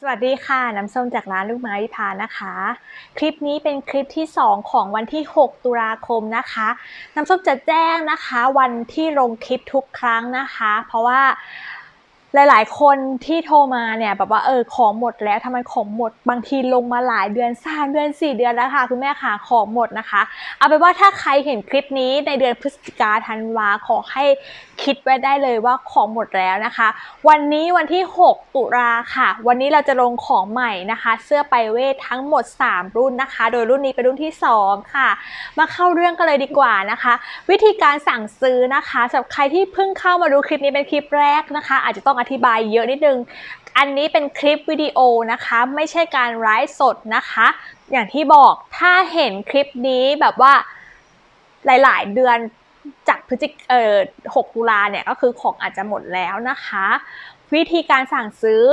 สวัสดีค่ะ น้ำส้มจากร้านลูกไม้วิพานะคะ คลิปนี้เป็นคลิปที่ 2 ของวันที่ 6 ตุลาคมนะคะ น้ำส้มจะแจ้งนะคะ วันที่ลงคลิปทุกครั้งนะคะ เพราะว่า หลาย ๆ คนที่โทรมาเนี่ยแบบว่าเออของหมดแล้วทำไมของหมด บางทีลงมาหลายเดือนสามเดือน4เดือนแล้วค่ะคุณแม่ค่ะของหมดนะคะ เอาเป็นว่าถ้าใครเห็นคลิปนี้ในเดือนพฤศจิกาธันวาขอให้คิดไว้ได้เลยว่าของหมดแล้วนะคะ วันนี้วันที่ 6 ตุลาค่ะ วันนี้เราจะลงของใหม่นะคะ เสื้อไปเวททั้งหมด 3 รุ่นนะคะ โดยรุ่นนี้เป็นรุ่นที่ 2 ค่ะ มาเข้าเรื่องกันเลยดีกว่านะคะ วิธีการสั่งซื้อนะคะสำหรับใครที่เพิ่งเข้ามาดูคลิปนี้เป็นคลิปแรกนะคะ อาจจะต้องอธิบายเยอะนิดนึง อันนี้เป็นคลิปวิดีโอนะคะ ไม่ใช่การไลฟ์สดนะคะ อย่างที่บอกถ้าเห็นคลิปนี้แบบว่าหลาย ๆ เดือนจากพฤศจิกเอ่อ6ตุลาเนี่ยก็คือของอาจจะหมดแล้วนะคะ วิธีการสั่งซื้อ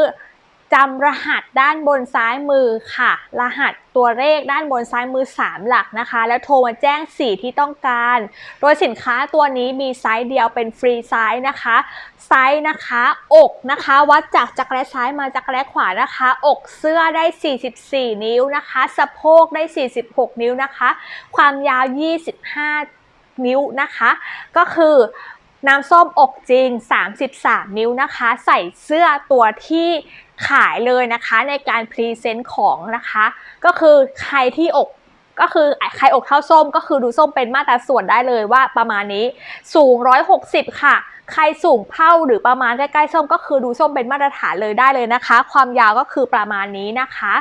จำรหัสด้านบนซ้ายมือค่ะ รหัสตัวเลขด้านบนซ้ายมือ 3 หลักนะคะ แล้วโทรมาแจ้งสีที่ต้องการ โดยสินค้าตัวนี้มีไซส์เดียวเป็นฟรีไซส์นะคะ ไซส์นะคะ อกนะคะ วัดจากจักรแร้ซ้ายมาจักรแร้ขวานะคะ อกเสื้อได้ 44 นิ้วนะคะ สะโพกได้ 46 นิ้วนะคะ ความยาว 25 นิ้วนะคะ ก็คือ น้ำส้มอกจริง 33 นิ้วนะคะ ใส่เสื้อตัวที่ขายเลยนะคะในการพรีเซนต์ของนะคะ ก็คือใครที่อกก็คือใครอกเท่าส้มก็คือดูส้มเป็นมาตราส่วนได้เลยว่าประมาณนี้สูง 160 ค่ะ ใครสูงเท่าหรือประมาณใกล้ๆส้มก็คือดูส้มเป็นมาตรฐานเลยได้เลยนะคะ ความยาวก็คือประมาณนี้นะคะ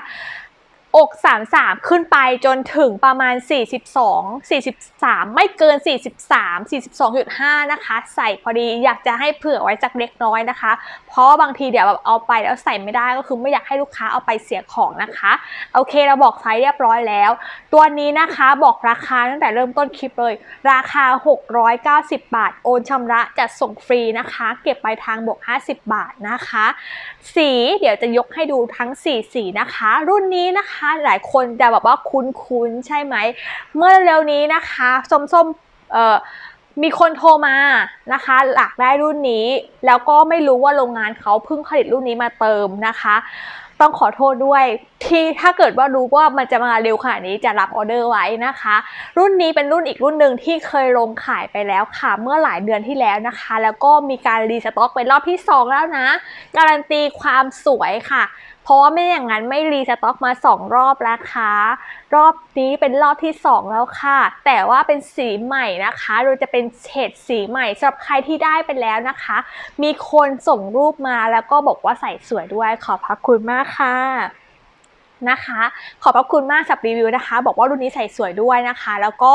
อก 33 ขึ้นไปจนถึงประมาณ 42 43 ไม่เกิน 43 42.5 นะคะ ใส่พอดีอยากจะให้เผื่อไว้จากเล็กน้อยนะคะ เพราะว่าบางทีเดี๋ยวแบบเอาไปแล้วใส่ไม่ได้ก็คือไม่อยากให้ลูกค้าเอาไปเสียของนะคะ โอเคเราบอกไซส์เรียบร้อยแล้ว ตัวนี้นะคะบอกราคาตั้งแต่เริ่มต้นคลิปเลย ราคา 690 บาท โอนชำระจัดส่งฟรีนะคะ เก็บปลายทางบวก 50 บาทนะคะ สีเดี๋ยวจะยกให้ดูทั้ง 4 สีนะคะ รุ่นนี้นะคะหลายคนจะแบบว่าคุ้นๆใช่ไหม เมื่อเร็วนี้นะคะส้มๆเอ่อมีคนโทรมานะคะ หลักได้รุ่นนี้ แล้วก็ไม่รู้ว่าโรงงานเขาเพิ่งผลิตรุ่นนี้มาเติมนะคะ ต้องขอโทษด้วยที่ถ้าเกิดว่ารู้ว่ามันจะมาเร็วขนาดนี้จะรับออเดอร์ไว้นะคะ รุ่นนี้เป็นรุ่นอีกรุ่นหนึ่งที่เคยลงขายไปแล้วค่ะ เมื่อหลายเดือนที่แล้วนะคะ แล้วก็มีการรีสต็อกเป็นรอบที่ 2 แล้วนะ การันตีความสวยค่ะ เพราะว่าไม่อย่างนั้นไม่รีสต็อกมา 2 รอบแล้วค่ะ รอบนี้เป็นรอบที่ 2 แล้วค่ะ แต่ว่าเป็นสีใหม่นะคะ โดยจะเป็นเฉดสีใหม่สำหรับใครที่ได้ไปแล้วนะคะ มีคนส่งรูปมาแล้วก็บอกว่าใส่สวยด้วยขอบพระคุณมากค่ะนะคะ ขอบพระคุณมากสับรีวิวนะคะ บอกว่ารุ่นนี้ใส่สวยด้วยนะคะ แล้วก็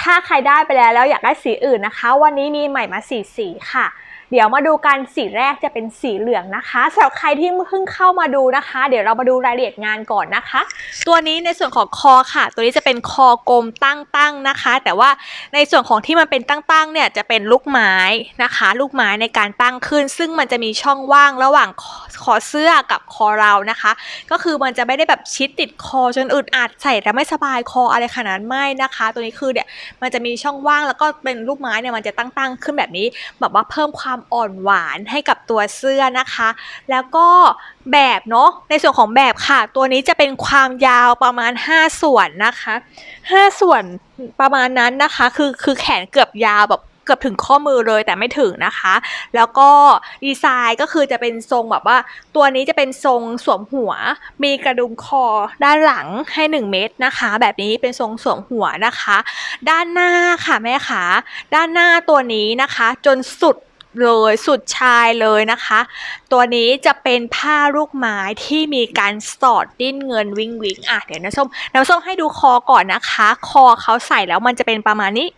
ถ้าใครได้ไปแล้วแล้วอยากได้สีอื่นนะคะ วันนี้มีใหม่มาสีสีค่ะ เดี๋ยวมาดูกันสีแรกจะเป็นสีเหลืองนะคะสำหรับใครที่เพิ่งเข้ามาดูนะคะ เดี๋ยวเรามาดูรายละเอียดงานก่อนนะคะ ตัวนี้ในส่วนของคอค่ะ ตัวนี้จะเป็นคอกลมตั้งๆนะคะ แต่ว่าในส่วนของที่มันเป็นตั้งๆเนี่ยจะเป็นลูกไม้นะคะ ลูกไม้ในการตั้งขึ้น ซึ่งมันจะมีช่องว่างระหว่างคอคอเสื้อกับคอเรานะคะ ก็คือมันจะไม่ได้แบบชิดติดคอจนอึดอัดใส่แล้วไม่สบายคออะไรขนาดนั้นไม่นะคะ ตัวนี้คือเนี่ยมันจะมีช่องว่างแล้วก็เป็นลูกไม้เนี่ยมันจะตั้งๆ ขึ้นแบบนี้แบบว่าเพิ่มความอ่อนหวานให้กับตัวเสื้อนะคะ แล้วก็แบบเนาะในส่วนของแบบค่ะ ตัวนี้จะเป็นความยาวประมาณ 5 ส่วนนะคะ 5 ส่วนประมาณนั้นนะคะ คือคือแขนเกือบยาวแบบเกือบถึงข้อมือเลยแต่ไม่ถึงนะคะ แล้วก็ดีไซน์ก็คือจะเป็นทรงแบบว่า ตัวนี้จะเป็นทรงสวมหัว มีกระดุมคอด้านหลังให้ 1 เม็ดนะคะ แบบนี้เป็นทรงสวมหัวนะคะ ด้านหน้าค่ะแม่ขาด้านหน้าตัวนี้นะคะ จนสุด เลยสุดชายเลยนะคะ ตัวนี้จะเป็นผ้าลูกไม้ที่มีการสอดดิ้นเงินวิงวิงอะเดี๋ยวน้ำส้มน้ำส้มให้ดูคอก่อนนะคะ คอเขาใส่แล้วมันจะเป็นประมาณนี้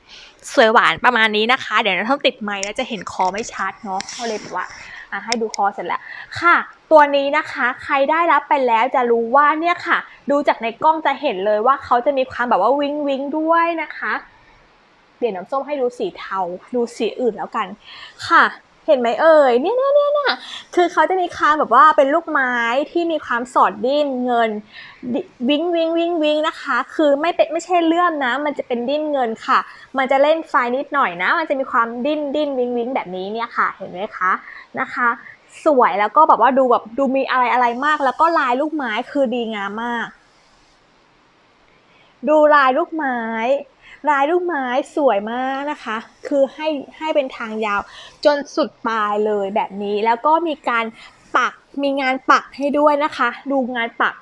สวยหวานประมาณนี้นะคะ เดี๋ยวน้ำส้มติดไม้แล้วจะเห็นคอไม่ชัดเนาะก็เลยแบบว่าอะให้ดูคอเสร็จแล้วค่ะ ตัวนี้นะคะใครได้รับไปแล้วจะรู้ว่าเนี่ยค่ะ ดูจากในกล้องจะเห็นเลยว่าเขาจะมีความแบบว่าวิงวิงด้วยนะคะ เดี๋ยวน้ำส้มให้ดูสีเทา ดูสีอื่นแล้วกัน ค่ะ เห็นไหมเอ่ย เนี่ยเนี่ยเนี่ยเนี่ยคือเขาจะมีคามแบบว่าเป็นลูกไม้ที่มีความสอดดิ้นเงินดิวิงวิงวิงวิงนะคะ คือไม่เป็นไม่ใช่เลื่อมนะ มันจะเป็นดิ้นเงินค่ะ มันจะเล่นไฟนิดหน่อยนะ มันจะมีความดิ้นดิ้นวิงวิงแบบนี้เนี่ยค่ะ เห็นไหมคะ นะคะสวยแล้วก็แบบว่าดูแบบดูมีอะไรอะไรมาก แล้วก็ลายลูกไม้คือดีงามมาก ดูลายลูกไม้ ลายลูกไม้สวยมากนะคะ คือให้ให้เป็นทางยาวจนสุดปลายเลยแบบนี้ แล้วก็มีการปักมีงานปักให้ด้วยนะคะ ดูงานปัก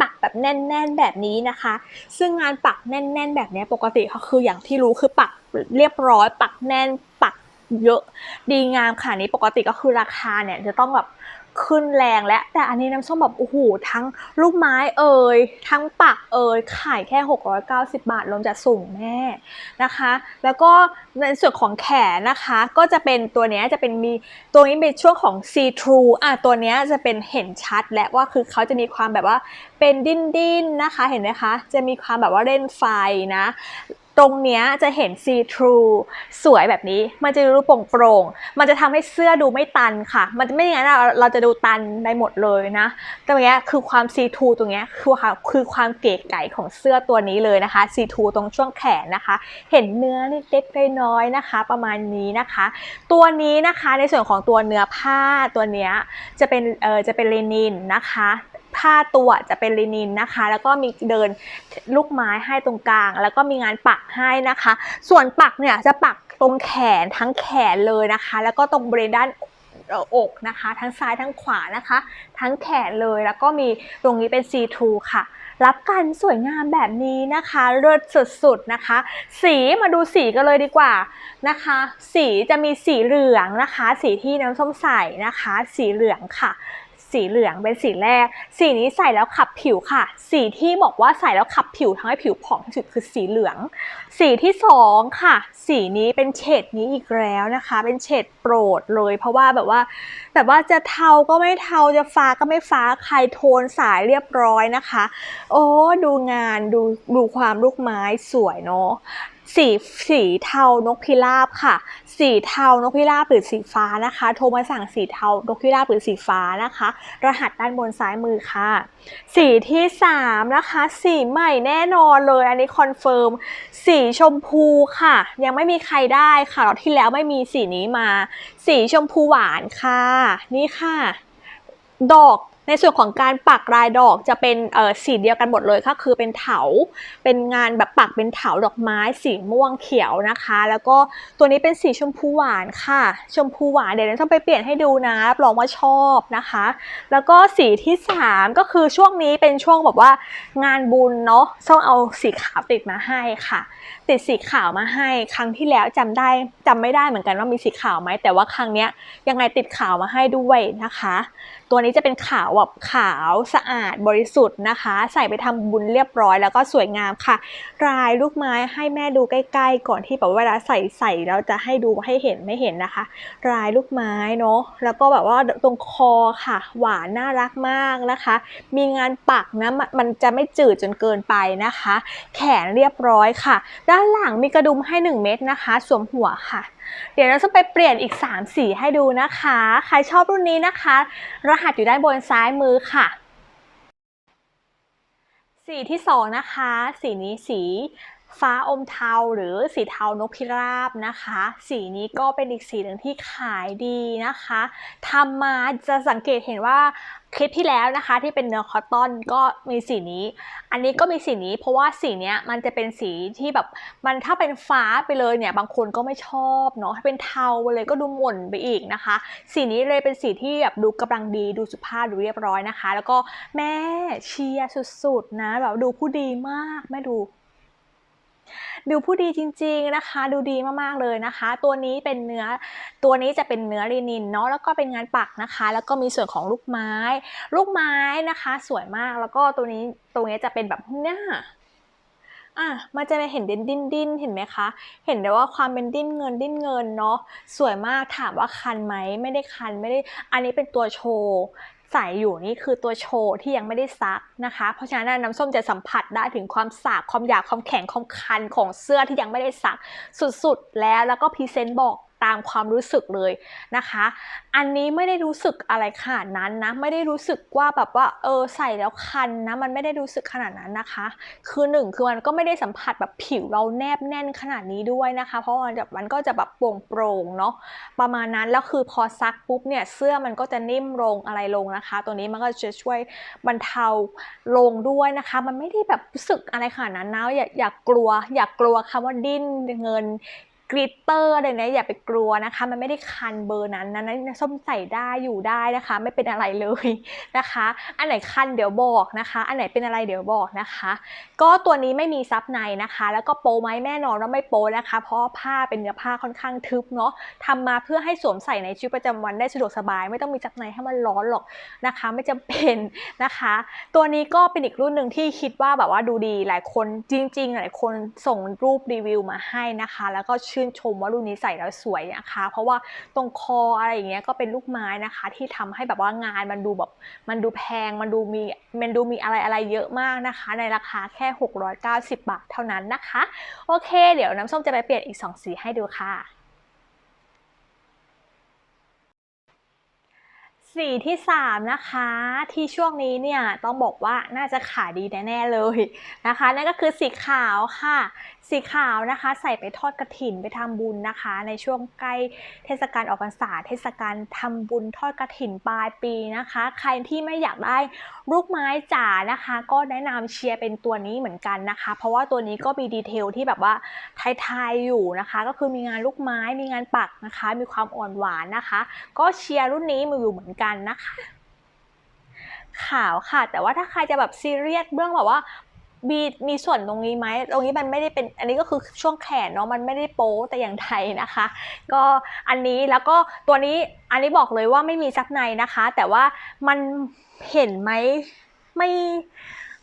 ปักแบบแน่น ๆแบบนี้นะคะ ซึ่งงานปักแน่น ๆ แบบนี้ปกติก็คืออย่างที่รู้คือปักเรียบร้อย ปักแน่นปักเยอะดีงามค่ะนี้ปกติก็คือราคาเนี่ยจะต้องแบบ ขึ้นแรงและแต่อันนี้น้ำส้มแบบโอ้โหทั้งลูกไม้เอ่ยทั้งปักเอ่ยขายแค่ 690 บาทรวมจัดส่งแม่นะคะ แล้วก็ในส่วนของแขนนะคะ ก็จะเป็นตัวเนี้ยจะเป็นมีตัวนี้เป็นช่วงของ see through อะตัวเนี้ยจะเป็นเห็นชัดและว่าคือเขาจะมีความแบบว่าเป็นดิ้นดิ้นๆนะคะเห็นไหมคะ จะมีความแบบว่าเล่นไฟนะ ตรงเนี้ยจะเห็น see through สวยแบบนี้ มันจะดูโปร่งๆมันจะทำให้เสื้อดูไม่ตันค่ะ มันไม่อย่างนั้นเราเราจะดูตันไปหมดเลยนะ ตรงเนี้ยคือความ see through ตรงเนี้ยคือความคือความเก๋ไก๋ของเสื้อตัวนี้เลยนะคะ see through ตรงช่วงแขนนะคะ เห็นเนื้อเล็กๆน้อยๆนะคะ ประมาณนี้นะคะ ตัวนี้นะคะในส่วนของตัวเนื้อผ้าตัวเนี้ยจะเป็นเออจะเป็นเลนินนะคะ ผ้าตัวจะเป็นลินินนะคะ แล้วก็มีเดินลูกไม้ให้ตรงกลาง แล้วก็มีงานปักให้นะคะ ส่วนปักเนี่ยจะปักตรงแขนทั้งแขนเลยนะคะ แล้วก็ตรงบริเวณด้านอกนะคะ ทั้งซ้ายทั้งขวานะคะ ทั้งแขนเลยแล้วก็มีตรงนี้เป็น C2 ค่ะ รับกันสวยงามแบบนี้นะคะเลิศสุดๆนะคะ สีมาดูสีกันเลยดีกว่านะคะ สีจะมีสีเหลืองนะคะ สีที่น้ำส้มใสนะคะ สีเหลืองค่ะ สีเหลืองเป็นสีแรก สีนี้ใส่แล้วขับผิวค่ะ สีที่บอกว่าใส่แล้วขับผิวทำให้ผิวผ่องที่สุดคือสีเหลือง สีที่สองค่ะ สีนี้เป็นเฉดนี้อีกแล้วนะคะ เป็นเฉดโปรดเลย เพราะว่าแบบว่าแบบว่าจะเทาก็ไม่เทาจะฟ้าก็ไม่ฟ้าใครโทนสายเรียบร้อยนะคะ โอ้ดูงานดูดูความลูกไม้สวยเนาะ สีสีเทานกพิราบค่ะ สีเทานกพิราบหรือสีฟ้านะคะ โทรมาสั่งสีเทานกพิราบหรือสีฟ้านะคะ รหัสด้านบนซ้ายมือค่ะ สีที่สามนะคะสีใหม่แน่นอนเลยอันนี้คอนเฟิร์มสีชมพูค่ะ ยังไม่มีใครได้ค่ะรอบที่แล้วไม่มีสีนี้มา สีชมพูหวานค่ะ นี่ค่ะ ดอก ในส่วนของการปักลายดอกจะเป็นสีเดียวกันหมดเลยก็คือเป็นเถา เป็นงานแบบปักเป็นเถาดอกไม้สีม่วงเขียวนะคะ แล้วก็ตัวนี้เป็นสีชมพูหวานค่ะ ชมพูหวานเดี๋ยวเราต้องไปเปลี่ยนให้ดูนะรับรองว่าชอบนะคะ แล้วก็สีที่สามก็คือช่วงนี้เป็นช่วงแบบว่างานบุญเนาะต้องเอาสีขาวติดมาให้ค่ะ ติดสีขาวมาให้ครั้งที่แล้วจำได้จำไม่ได้เหมือนกันว่ามีสีขาวไหมแต่ว่าครั้งเนี้ยยังไงติดขาวมาให้ด้วยนะคะ ตัวนี้จะเป็นขาวแบบขาวสะอาดบริสุทธิ์นะคะ ใส่ไปทำบุญเรียบร้อยแล้วก็สวยงามค่ะ รายลูกไม้ให้แม่ดูใกล้ ๆ ก่อนที่แบบเวลาใส่ใส่แล้วจะให้ดูให้เห็นไม่เห็นนะคะ รายลูกไม้เนาะแล้วก็แบบว่าตรงคอค่ะ หวานน่ารักมากนะคะ มีงานปักนะมันมันจะไม่จืดจนเกินไปนะคะ แขนเรียบร้อยค่ะ ด้านหลังมีกระดุมให้ 1 เม็ดนะคะ สวมหัวค่ะเดี๋ยวเราจะไปเปลี่ยนอีก 3 สีให้ดูนะคะ ใครชอบรุ่นนี้นะคะ รหัสอยู่ด้านบนซ้ายมือค่ะ สีที่สองนะคะ สีนี้สี ฟ้าอมเทาหรือสีเทานกพิราบนะคะ สีนี้ก็เป็นอีกสีหนึ่งที่ขายดีนะคะทำมาจะสังเกตเห็นว่าคลิปที่แล้วนะคะที่เป็นเนื้อคอตตอนก็มีสีนี้ อันนี้ก็มีสีนี้ เพราะว่าสีเนี้ยมันจะเป็นสีที่แบบมันถ้าเป็นฟ้าไปเลยเนี่ยบางคนก็ไม่ชอบเนาะถ้าเป็นเทาไปเลยก็ดูหม่นไปอีกนะคะ สีนี้เลยเป็นสีที่แบบดูกำลังดีดูสุภาพดูเรียบร้อยนะคะ แล้วก็แม่เชียร์สุดๆนะแบบดูผู้ดีมากแม่ดู ดูผู้ดีจริงๆนะคะ ดูดีมากๆเลยนะคะ ตัวนี้เป็นเนื้อตัวนี้จะเป็นเนื้อลินินเนาะแล้วก็เป็นงานปักนะคะ แล้วก็มีส่วนของลูกไม้ ลูกไม้นะคะ สวยมากแล้วก็ตัวนี้ตรงนี้จะเป็นแบบเนี่ยอะมันจะเห็นดิ้นดิ้นดิ้นเห็นไหมคะ เห็นได้ว่าความเป็นดิ้นเงินดิ้นเงินเนาะสวยมากถามว่าคันไหมไม่ได้คันไม่ได้ อันนี้เป็นตัวโชว์ ใส่อยู่นี่คือตัวโชว์ที่ยังไม่ได้ซักนะคะ เพราะฉะนั้นน้ำส้มจะสัมผัสได้ถึงความสาบความหยาบความแข็งความคันของเสื้อที่ยังไม่ได้ซักสุดๆแล้วแล้วก็พรีเซนต์บอก ตามความรู้สึกเลยนะคะ อันนี้ไม่ได้รู้สึกอะไรขนาดนั้นนะ ไม่ได้รู้สึกว่าแบบว่าเออใส่แล้วคันนะมันไม่ได้รู้สึกขนาดนั้นนะคะ คือหนึ่งคือมันก็ไม่ได้สัมผัสแบบผิวเราแนบแน่นขนาดนี้ด้วยนะคะ เพราะมันแบบมันก็จะแบบโปร่งๆเนาะประมาณนั้นแล้วคือพอซักปุ๊บเนี่ยเสื้อมันก็จะนิ่มลงอะไรลงนะคะ ตัวนี้มันก็จะช่วยบรรเทาลงด้วยนะคะ มันไม่ได้แบบรู้สึกอะไรขนาดนั้นนะอย่าอย่ากลัว อย่ากลัวคำว่าดิ้นเงิน กริตเตอร์อะไรเนี่ยอย่าไปกลัวนะคะ มันไม่ได้คันเบอร์นั้นนะนะส้มใส่ได้อยู่ได้นะคะ ไม่เป็นอะไรเลยนะคะ อันไหนคันเดี๋ยวบอกนะคะ อันไหนเป็นอะไรเดี๋ยวบอกนะคะ ก็ตัวนี้ไม่มีซับในนะคะ แล้วก็โปไหมแน่นอนว่าไม่โปนะคะ เพราะผ้าเป็นเนื้อผ้าค่อนข้างทึบเนาะทำมาเพื่อให้สวมใส่ในชีวิตประจำวันได้สะดวกสบาย ไม่ต้องมีซับในให้มันร้อนหรอกนะคะ ไม่จำเป็นนะคะ ตัวนี้ก็เป็นอีกรุ่นหนึ่งที่คิดว่าแบบว่าดูดีหลายคนจริง ๆ หลายคนส่งรูปรีวิวมาให้นะคะ แล้วก็ชื่อนชมว่ารุ่นนี้ใส่แล้วสวยนะคะ เพราะว่าตรงคออะไรอย่างเงี้ยก็เป็นลูกไม้นะคะ ที่ทำให้แบบว่างานมันดูแบบมันดูแพงมันดูมีมันดูมีอะไรอะไรเยอะมากนะคะ ในราคาแค่ 690 บาทเท่านั้นนะคะ โอเค เดี๋ยวน้ำส้มจะไปเปลี่ยนอีก 2 สีให้ดูค่ะสีที่ 3 นะคะที่ช่วงนี้เนี่ยต้องบอกว่าน่าจะขายดีแน่ๆเลยนะคะ นั่นก็คือสีขาวค่ะสีขาวนะคะ ใส่ไปทอดกระถินไปทำบุญนะคะ ในช่วงใกล้เทศกาลออกพรรษาเทศกาลทำบุญทอดกระถินปลายปีนะคะ ใครที่ไม่อยากได้ลูกไม้จ๋านะคะ ก็แนะนำเชียร์เป็นตัวนี้เหมือนกันนะคะ เพราะว่าตัวนี้ก็มีดีเทลที่แบบว่าไทยๆอยู่นะคะ ก็คือมีงานลูกไม้มีงานปักนะคะ มีความอ่อนหวานนะคะ ก็เชียร์รุ่นนี้มาอยู่เหมือนกันนะคะขาวค่ะ แต่ว่าถ้าใครจะแบบซีเรียสเรื่องแบบว่า มีมีส่วนตรงนี้ไหมตรงนี้มันไม่ได้เป็นอันนี้ก็คือช่วงแขนเนาะมันไม่ได้โป๊แต่อย่างไทยนะคะ ก็อันนี้แล้วก็ตัวนี้อันนี้บอกเลยว่าไม่มีซับในนะคะ แต่ว่ามันเห็นไหมไม่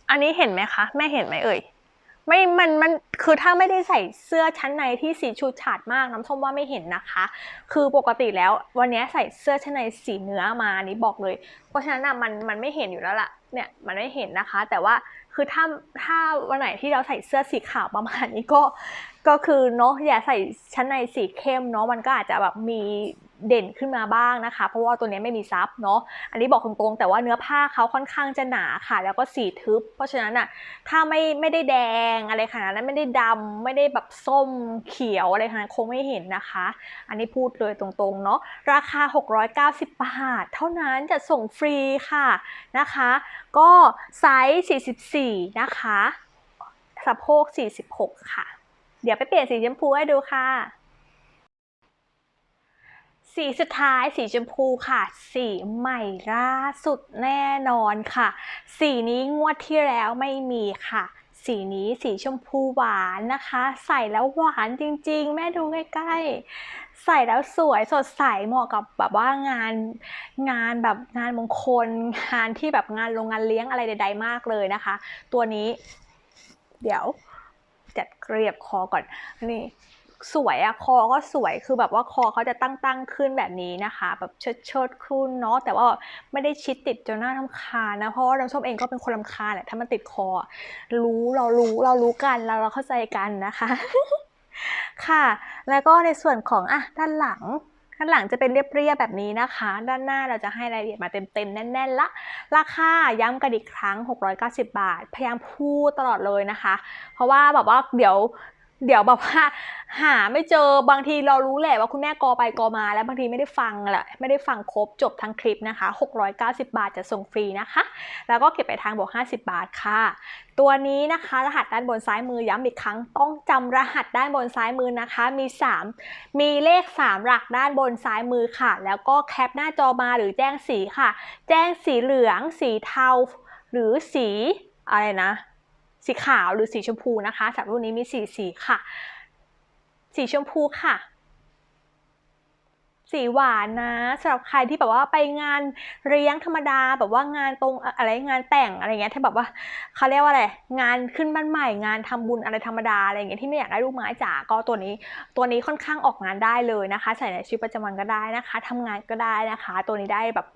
อันนี้เห็นไหมคะแม่เห็นไหมเอ่ยไม่ มัน มัน คือถ้าไม่ได้ใส่เสื้อชั้นในที่สีชูฉาดมากน้ำส้มว่าไม่เห็นนะคะ คือปกติแล้ววันนี้ใส่เสื้อชั้นในสีเนื้อมาอันนี้บอกเลย เพราะฉะนั้นอะมัน มันไม่เห็นอยู่แล้วล่ะ เนี่ย มันไม่เห็นนะคะ แต่ว่า คือถ้าถ้าวันไหนที่เราใส่เสื้อสีขาวประมาณนี้ก็ ก็คือเนาะอย่าใส่ชั้นในสีเข้มเนาะมันก็อาจจะแบบมีเด่นขึ้นมาบ้างนะคะ เพราะว่าตัวนี้ไม่มีซับเนาะอันนี้บอกตรงๆแต่ว่าเนื้อผ้าเขาค่อนข้างจะหนาค่ะ แล้วก็สีทึบ เพราะฉะนั้นอะถ้าไม่ไม่ได้แดงอะไรขนาดนั้นไม่ได้ดำไม่ได้แบบส้มเขียวอะไรขนาดนั้นคงไม่เห็นนะคะ อันนี้พูดเลยตรงๆเนาะราคา 690 บาท เท่านั้นจะส่งฟรีค่ะนะคะ ก็ไซส์44 นะคะสะโพก46 ค่ะ เดี๋ยวไปเปลี่ยนสีชมพูให้ดูค่ะ สีสุดท้ายสีชมพูค่ะ สีใหม่ล่าสุดแน่นอนค่ะ สีนี้งวดที่แล้วไม่มีค่ะ สีนี้สีชมพูหวานนะคะ ใส่แล้วหวานจริงๆ แม่ดูใกล้ๆ ใส่แล้วสวยสดใสเหมาะกับแบบว่างานงานแบบงานมงคลงานที่แบบงานโรงงานเลี้ยงอะไรใด ๆ มากเลยนะคะ ตัวนี้ เดี๋ยว จัดเกรียบคอก่อนนี่สวยอะคอก็สวยคือแบบว่าคอเขาจะตั้งตั้งขึ้นแบบนี้นะคะ แบบเชิดเชิดขึ้นเนาะแต่ว่าไม่ได้ชิดติดจนหน้าทำคาญนะเพราะว่าน้ำส้มเองก็เป็นคนลำคาญแหละถ้ามันติดคอ รู้เรารู้เรารู้กันเราเราเข้าใจกันนะคะ ค่ะ แล้วก็ในส่วนของอะด้านหลัง ด้านหลังจะเป็นเรียบๆแบบนี้นะคะ ด้านหน้าเราจะให้รายละเอียดมาเต็มๆแน่นๆละ ราคาย้ำกันอีกครั้ง 690 บาท พยายามพูดตลอดเลยนะคะ เพราะว่าแบบว่าเดี๋ยว เดี๋ยวแบบว่าหาไม่เจอบางทีเรารู้แหละว่าคุณแม่กอไปกอมา แล้วบางทีไม่ได้ฟังแหละไม่ได้ฟังครบจบทั้งคลิปนะคะ 690 บาทจะส่งฟรีนะคะ แล้วก็เก็บไปทางบวก 50 บาทค่ะ ตัวนี้นะคะรหัสด้านบนซ้ายมือย้ำอีกครั้งต้องจำรหัสด้านบนซ้ายมือนะคะ มี 3 มีเลข 3 หลักด้านบนซ้ายมือค่ะ แล้วก็แคปหน้าจอมาหรือแจ้งสีค่ะ แจ้งสีเหลือง สีเทา หรือสีอะไรนะ สีขาวหรือสีชมพูนะคะสำหรับรุ่นนี้มีสีสีค่ะ สีชมพูค่ะ สีหวานนะสำหรับใครที่แบบว่าไปงานเลี้ยงธรรมดาแบบว่างานตรงอะไรงานแต่งอะไรเงี้ยที่แบบว่าเขาเรียกว่าอะไรงานขึ้นบ้านใหม่ งานทำบุญอะไรธรรมดาอะไรเงี้ยที่ไม่อยากได้ลูกไม้จ๋าก็ตัวนี้ ตัวนี้ค่อนข้างออกงานได้เลยนะคะ ใส่ในชีวิตประจำวันก็ได้นะคะทำงานก็ได้นะคะ ตัวนี้ได้แบบ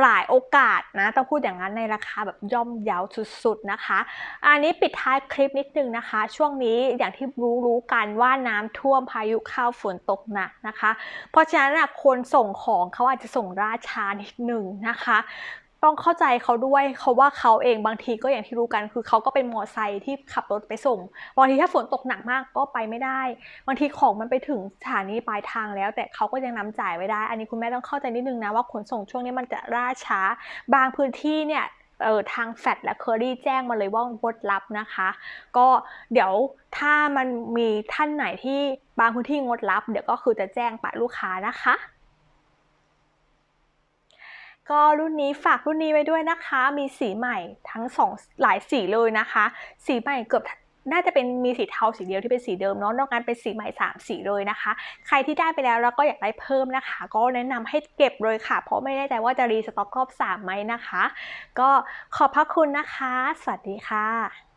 หลายโอกาสนะต้องพูดอย่างนั้นในราคาแบบย่อมเยาวสุดๆนะคะ อันนี้ปิดท้ายคลิปนิดนึงนะคะ ช่วงนี้อย่างที่รู้รู้ๆกันว่าน้ำท่วมพายุเข้าฝนตกหนักนะคะ เพราะฉะนั้นคนส่งของเขาอาจจะส่งราช้านิดนึงนะคะ ต้องเข้าใจเขาด้วยเขาว่าเขาเองบางทีก็อย่างที่รู้กันคือเขาก็เป็นมอไซค์ที่ขับรถไปส่งบางทีถ้าฝนตกหนักมากก็ไปไม่ได้ บางทีของมันไปถึงสถานีปลายทางแล้ว แต่เขาก็ยังนำจ่ายไว้ได้ อันนี้คุณแม่ต้องเข้าใจนิดนึงนะว่าขนส่งช่วงนี้มันจะล่าช้า บางพื้นที่เนี่ยเออทางแฟดและเคอรี่แจ้งมาเลยว่างดรับนะคะ ก็เดี๋ยวถ้ามันมีท่านไหนที่บางพื้นที่งดรับ เดี๋ยวก็คือจะแจ้งไปลูกค้านะคะ ก็รุ่นนี้ฝากรุ่นนี้ไว้ด้วยนะคะ มีสีใหม่ทั้งสองหลายสีเลยนะคะ สีใหม่เกือบน่าจะเป็นมีสีเทาสีเดียวที่เป็นสีเดิมเนาะนอกนั้นเป็นสีใหม่ 3 สีเลยนะคะ ใครที่ได้ไปแล้วแล้วก็อยากได้เพิ่มนะคะ ก็แนะนำให้เก็บเลยค่ะ เพราะไม่แน่ใจว่าจะรีสต็อกรอบ3ไหมนะคะ ก็ขอบพระคุณนะคะ สวัสดีค่ะ